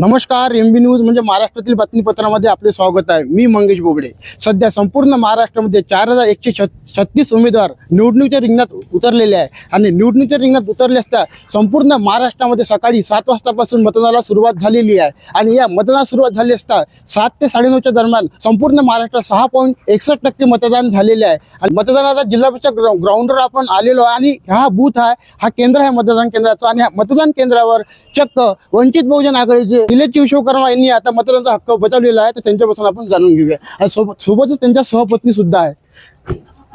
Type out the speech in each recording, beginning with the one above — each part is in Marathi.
नमस्कार एम बी न्यूज म्हणजे महाराष्ट्रातील बातमीपत्रामध्ये आपले स्वागत आहे. मी मंगेश बोबडे. सध्या संपूर्ण महाराष्ट्रामध्ये चार हजार एकशे छत्तीस उमेदवार निवडणुकीच्या रिंगणात उतरलेले आहे. आणि निवडणुकीच्या रिंगणात उतरले असता संपूर्ण महाराष्ट्रामध्ये सकाळी सात वाजतापासून मतदानाला सुरुवात झालेली आहे. आणि या मतदानाला सुरुवात झाली असता सात ते साडेनऊच्या दरम्यान संपूर्ण महाराष्ट्रात सहा पॉईंट एकसष्ट टक्के मतदान झालेले आहे. आणि मतदानाचा जिल्हापेक्षा ग्राउ ग्राउंडवर आपण आलेलो आहे. आणि हा बूथ आहे हा केंद्र आहे मतदान केंद्राचा. आणि ह्या मतदान केंद्रावर चक्क वंचित बहुजन आघाडीचे निलेश शिवकर्मा यांनी आता मतदारांचा हक्क बजावलेला आहे तर त्यांच्यापासून आपण जाणून घेऊया. आणि सोबत सोबतच त्यांच्या सहपत्नी सुद्धा आहे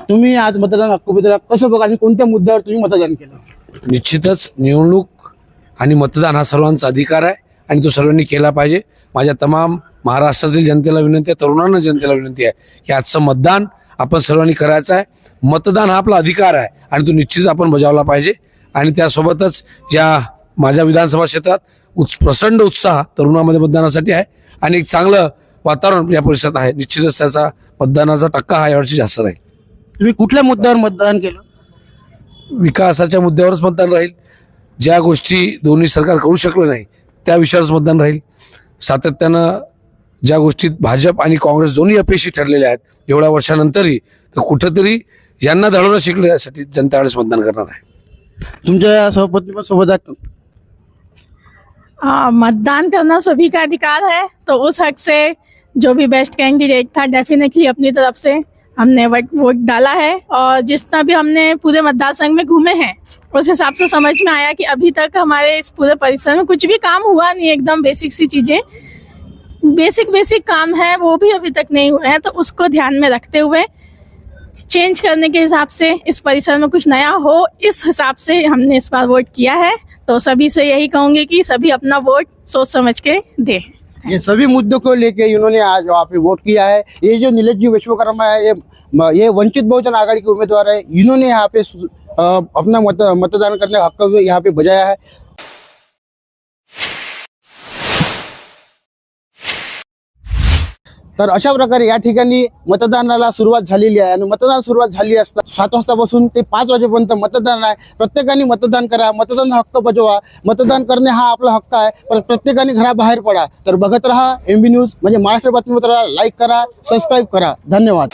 तुम्ही आज मतदान हक्क बजावला कसं बघा आणि कोणत्या मुद्द्यावर तुम्ही मतदान केलं? निश्चितच निवडणूक आणि मतदान हा सर्वांचा अधिकार आहे आणि तो सर्वांनी केला पाहिजे. माझ्या तमाम महाराष्ट्रातील जनतेला विनंती आहे तरुणांना जनतेला विनंती आहे की आजचं मतदान आपण सर्वांनी करायचं आहे. मतदान हा आपला अधिकार आहे आणि तो निश्चित आपण बजावला पाहिजे. आणि त्यासोबतच ज्या माझ्या विधानसभा क्षेत्रात उत् प्रचंड उत्साह तरुणामध्ये मतदानासाठी आहे. आणि एक चांगलं वातावरण या परिसरात आहे. निश्चितच त्याचा मतदानाचा टक्का हा यावर्षी जास्त राहील. तुम्ही कुठल्या मुद्द्यावर मतदान केलं? विकासाच्या मुद्द्यावरच मतदान राहील. ज्या गोष्टी दोन्ही सरकार करू शकलं नाही त्या विषयावरच मतदान राहील. सातत्यानं ज्या गोष्टीत भाजप आणि काँग्रेस दोन्ही अपयशी ठरलेले आहेत एवढ्या वर्षानंतरही तर कुठंतरी यांना धडवणं शिकलं यासाठी जनता वेळेस मतदान करणार आहे. तुमच्या सहपत्नी पण सोबत आहेत हाँ, मतदान करना सभी का अधिकार है तो उस हक से जो भी बेस्ट कैंडिडेट था डेफिनेटली अपनी तरफ़ से हमने वोट डाला है और जितना भी हमने पूरे मतदान संघ में घूमे हैं उस हिसाब से समझ में आया कि अभी तक हमारे इस पूरे परिसर में कुछ भी काम हुआ नहीं एकदम बेसिक सी चीज़ें। बेसिक बेसिक काम है वो भी अभी तक नहीं हुए हैं तो उसको ध्यान में रखते हुए चेंज करने के हिसाब से इस परिसर में कुछ नया हो इस हिसाब से हमने इस बार वोट किया है। तो सभी से यही कहूँगी कि सभी अपना वोट सोच समझ के दे। ये सभी मुद्दों को लेके इन्होंने आज वहाँ पे वोट किया है। ये जो नीलज जी विश्वकर्मा है, ये ये वंचित बहुजन आघाड़ी के उम्मीदवार है। इन्होंने यहाँ पे अपना मत, मतदान करने का हक यहाँ पे बजाया है। तर अशा प्रकारे या ठिकाणी मतदानाला सुरुवात झालेली आहे. आणि मतदान सुरुवात झाली असता सात वाजतापासून ते पाच वाजेपर्यंत मतदान आहे. प्रत्येकाने मतदान करा. मतदान हक्क बजवा. मतदान करणे हा आपला हक्क आहे. पण प्रत्येकाने घराबाहेर पडा. तर बघत राहा एम बी न्यूज म्हणजे महाराष्ट्र बातमीपत्राला लाईक करा सबस्क्राईब करा. धन्यवाद.